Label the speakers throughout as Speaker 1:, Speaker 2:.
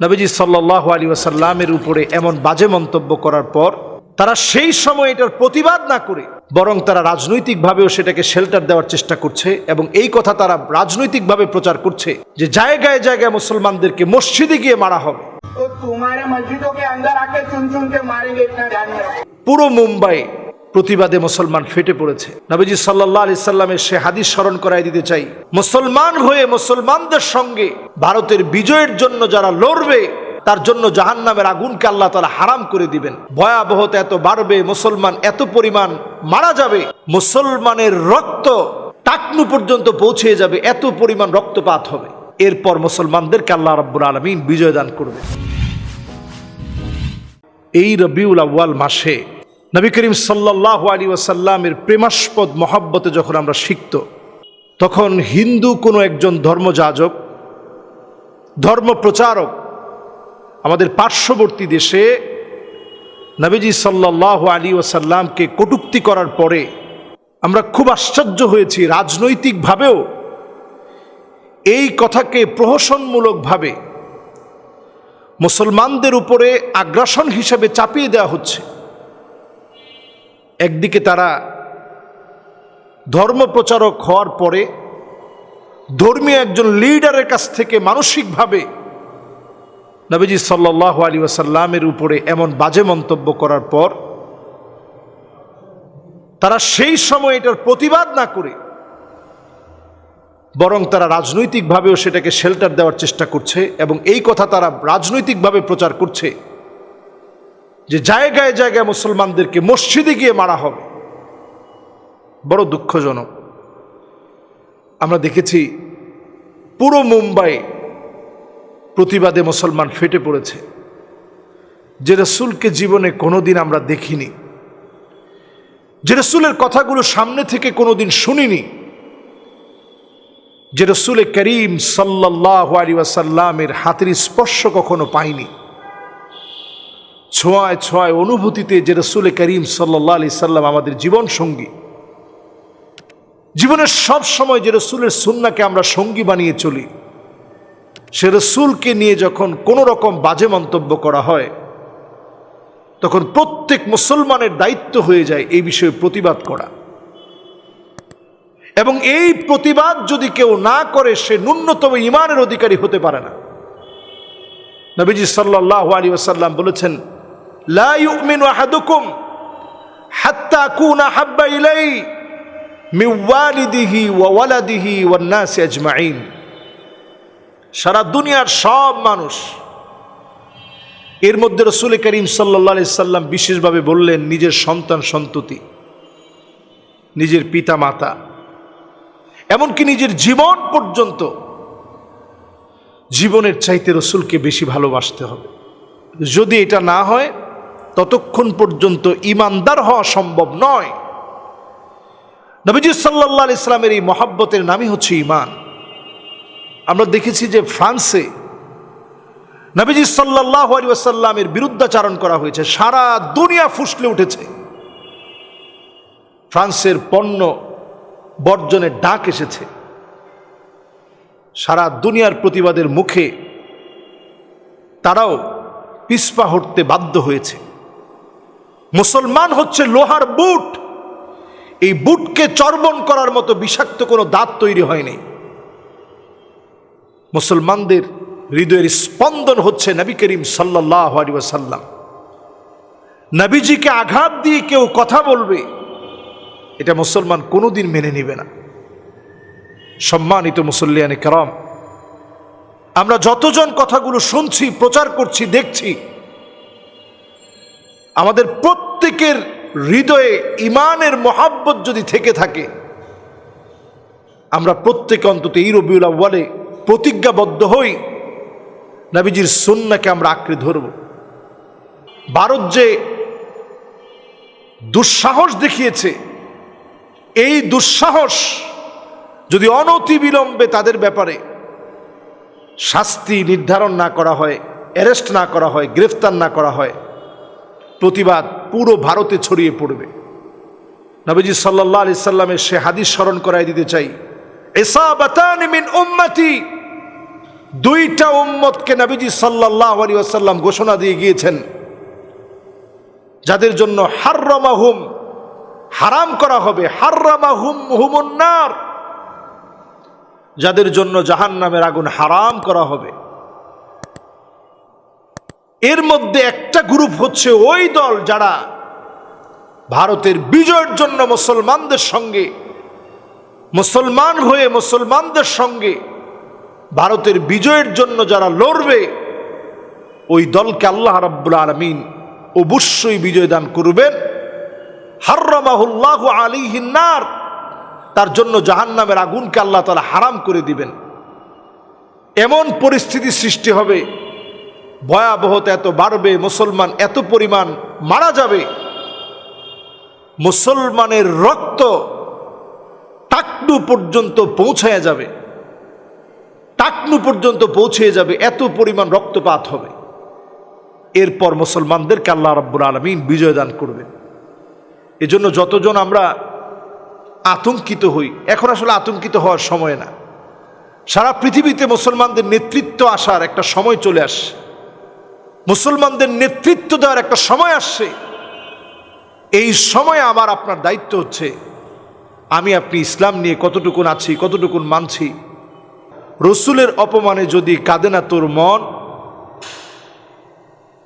Speaker 1: নবীজি সাল্লাহ আলী ওয়াসাল্লামের উপরে এমন বাজে মন্তব্য করার পর তারা সেই সময় এটার প্রতিবাদ না করে বরং তারা রাজনৈতিকভাবেও সেটাকে শেল্টার দেওয়ার চেষ্টা করছে এবং এই কথা তারা রাজনৈতিকভাবে প্রচার করছে যে জায়গায় জায়গায় মুসলমানদেরকে মসজিদে গিয়ে মারা হবে। পুরো মুম্বাই প্রতিবাদে মুসলমান ফেটে পড়েছে। নবীজি সাল্লাহ আলি সাল্লামের সে হাদিস স্মরণ করাই দিতে চাই। মুসলমান হয়ে মুসলমানদের সঙ্গে ভারতের বিজয়ের জন্য যারা লড়বে, তার জন্য জাহান্নামের আগুনকে আল্লাহ তালা হারাম করে দিবেন। ভয়াবহতা এত বাড়বে, মুসলমান এত পরিমাণ মারা যাবে, মুসলমানের রক্ত টাকনু পর্যন্ত পৌঁছে যাবে, এত পরিমাণ রক্তপাত হবে। এরপর মুসলমানদেরকে আল্লাহ রব্বুল আলমিন বিজয় দান করবে এই রবিউল আউ্য়াল মাসে নবী করিম সাল্লাহ আলী ওয়াসাল্লামের প্রেমাস্পদ মহাব্বতে যখন আমরা শিখত, তখন হিন্দু কোনো একজন ধর্মযাজক ধর্ম প্রচারক আমাদের পার্শ্ববর্তী দেশে নবীজি সাল্লাহ আলী ওয়াসাল্লামকে কটুক্তি করার পরে আমরা খুব আশ্চর্য হয়েছি রাজনৈতিকভাবেও। এই কথাকে প্রহসনমূলকভাবে মুসলমানদের উপরে আগ্রাসন হিসেবে চাপিয়ে দেওয়া হচ্ছে। একদিকে তারা ধর্ম প্রচারক হওয়ার পরে ধর্মীয় একজন লিডারের কাছ থেকে মানসিকভাবে নবীজি সাল্লাহ আলী ওয়াসাল্লামের উপরে এমন বাজে মন্তব্য করার পর তারা সেই সময় এটার প্রতিবাদ না করে বরং তারা রাজনৈতিকভাবেও সেটাকে শেল্টার দেওয়ার চেষ্টা করছে এবং এই কথা তারা রাজনৈতিকভাবে প্রচার করছে। যে জায়গায় জায়গায় মুসলমানদেরকে মসজিদে গিয়ে মারা হবে। বড় দুঃখজনক। আমরা দেখেছি পুরো মুম্বাই প্রতিবাদে মুসলমান ফেটে পড়েছে। যে রসুলকে জীবনে কোনোদিন আমরা দেখিনি। যে রসুলের কথাগুলো সামনে থেকে কোনোদিন শুনিনি। যে রসুলে করিম সাল্লাহ আলী ওয়াসাল্লামের হাতের স্পর্শ কখনো পাইনি। ছোঁয়ায় ছোঁয়ায় অনুভূতিতে যে রসুলে করিম সাল্লাহ আলি সাল্লাম আমাদের জীবন সঙ্গী, জীবনের সব সময় যে রসুলের সুন্নাকে আমরা সঙ্গী বানিয়ে চলি, সে রসুলকে নিয়ে যখন কোনো রকম বাজে মন্তব্য করা হয়, তখন প্রত্যেক মুসলমানের দায়িত্ব হয়ে যায় এই বিষয়ে প্রতিবাদ করা। এবং এই প্রতিবাদ যদি কেউ না করে, সে ন্যূনতম ইমানের অধিকারী হতে পারে না। নবীজি সাল্লাহ আলী ওসাল্লাম বলেছেন ইউমিনু আহাদুকুম হাত্তা কুনা হাব্বা ইলাই মিন ওয়ালিদিহি ওয়া ওয়ালাদিহি ওয়ান নাসি সারা দুনিয়ার সব মানুষ এর মধ্যে রসুল করিম সাল্লাহ আলি সাল্লাম বিশেষভাবে বললেন, নিজের সন্তান সন্ততি, নিজের পিতা মাতা এমনকি নিজের জীবন পর্যন্ত জীবনের চাইতে রসুলকে বেশি ভালোবাসতে হবে। যদি এটা না হয় ততক্ষণ পর্যন্ত ইমানদার হওয়া সম্ভব নয়। নবীজি সাল্লাহ ইসলামের এই মহাব্বতের নামই হচ্ছে ইমান আমরা দেখেছি যে ফ্রান্সে নবীজি সাল্লাহ আলী বিরুদ্ধাচারণ করা হয়েছে। সারা দুনিয়া ফুসলে উঠেছে। ফ্রান্সের পণ্য বর্জনের ডাক এসেছে। সারা দুনিয়ার প্রতিবাদের মুখে তারাও পিসপা হটতে বাধ্য হয়েছে। মুসলমান হচ্ছে লোহার বুট। এই বুটকে চর্বণ করার মতো বিষাক্ত কোনো দাঁত তৈরি হয়নি। মুসলমানদের হৃদয়ের স্পন্দন হচ্ছে নবী করিম সাল্লাহ আলী নবীজিকে আঘাত দিয়ে কেউ কথা বলবে, এটা মুসলমান কোনোদিন মেনে নিবে না। সম্মানিত মুসল্লিয়ানে কারাম, আমরা যতজন কথাগুলো শুনছি, প্রচার করছি, দেখছি আমাদের প্রত্যেকের হৃদয়ে ইমানের মহাব্বত যদি থেকে থাকে, আমরা প্রত্যেকে অন্তত এই রবিউল আব্বালে প্রতিজ্ঞাবদ্ধ হই, নবীজির সন্নাকে আমরা আঁকড়ে ধরব। ভারত যে দুঃসাহস দেখিয়েছে, এই দুঃসাহস যদি অনতি বিলম্বে তাদের ব্যাপারে শাস্তি নির্ধারণ না করা হয়, অ্যারেস্ট না করা হয়, গ্রেফতার না করা হয় প্রতিবাদ পুরো ভারতে ছড়িয়ে পড়বে। নবীজি সাল্লাহ আলি সাল্লামের সে হাদিস স্মরণ করাই দিতে চাই। দুইটা উম্মতকে নবীজি সাল্লাহ আলী আসাল্লাম ঘোষণা দিয়ে গিয়েছেন। যাদের জন্য হার্রামাহুম, হারাম করা হবে। হার্রামাহুম হুমুন্নার যাদের জন্য জাহান নামের আগুন হারাম করা হবে। এর মধ্যে একটা গ্রুপ হচ্ছে ওই দল যারা ভারতের বিজয়ের জন্য মুসলমানদের সঙ্গে, মুসলমান হয়ে মুসলমানদের সঙ্গে ভারতের বিজয়ের জন্য যারা লড়বে, ওই দলকে আল্লাহ রাব্বুল আলমিন অবশ্যই বিজয় দান করবেন। হার্রমাহুল্লাহ আলী হিন্নার তার জন্য জাহান্নামের আগুনকে আল্লাহ তালা হারাম করে দিবেন। এমন পরিস্থিতি সৃষ্টি হবে ভয়াবহতা এত বাড়বে, মুসলমান এত পরিমাণ মারা যাবে। মুসলমানের রক্ত টাকনু পর্যন্ত পৌঁছায়া যাবে। টাকনু পর্যন্ত পৌঁছে যাবে, এত পরিমাণ রক্তপাত হবে। এরপর মুসলমানদেরকে আল্লাহ রাব্বুল আলমিন বিজয় দান করবেন। এজন্য যতজন আমরা আতঙ্কিত হই, এখন আসলে আতঙ্কিত হওয়ার সময় না। সারা পৃথিবীতে মুসলমানদের নেতৃত্ব আসার একটা সময় চলে আসছে। মুসলমানদের নেতৃত্ব দেওয়ার একটা সময় আসছে। এই সময় আমার আপনার দায়িত্ব হচ্ছে, আমি আপনি ইসলাম নিয়ে কতটুকুন আছি, কতটুকুন মানছি। রসুলের অপমানে যদি কাঁদে না তোর মন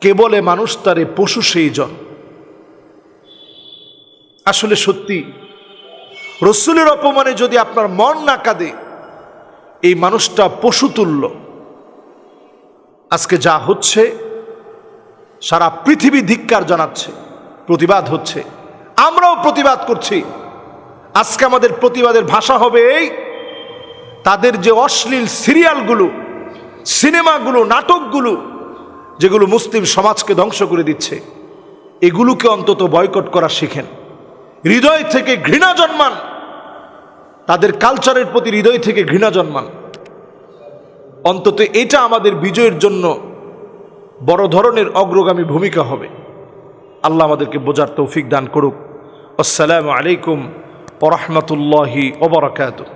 Speaker 1: কেবলে মানুষ তারে পশু সেই জন? আসলে সত্যি, রসুলের অপমানে যদি আপনার মন না কাঁদে, এই মানুষটা পশু তুল্য। আজকে যা হচ্ছে সারা পৃথিবী ধিক্কার জানাচ্ছে, প্রতিবাদ হচ্ছে। আমরাও প্রতিবাদ করছি। আজকে আমাদের প্রতিবাদের ভাষা হবে এই, তাদের যে অশ্লীল সিরিয়ালগুলো, সিনেমাগুলো, নাটকগুলো, যেগুলো মুসলিম সমাজকে ধ্বংস করে দিচ্ছে, এগুলোকে অন্তত বয়কট করা শিখেন। হৃদয় থেকে ঘৃণা জন্মান। তাদের কালচারের প্রতি হৃদয় থেকে ঘৃণা জন্মান। অন্তত এটা আমাদের বিজয়ের জন্য বড় ধরনের অগ্রগামী ভূমিকা হবে। আল্লাহ আমাদেরকে বোঝার তৌফিক দান করুক। আসসালামু আলাইকুম ওরহমতুল্লাহি ওবরাকাতুহ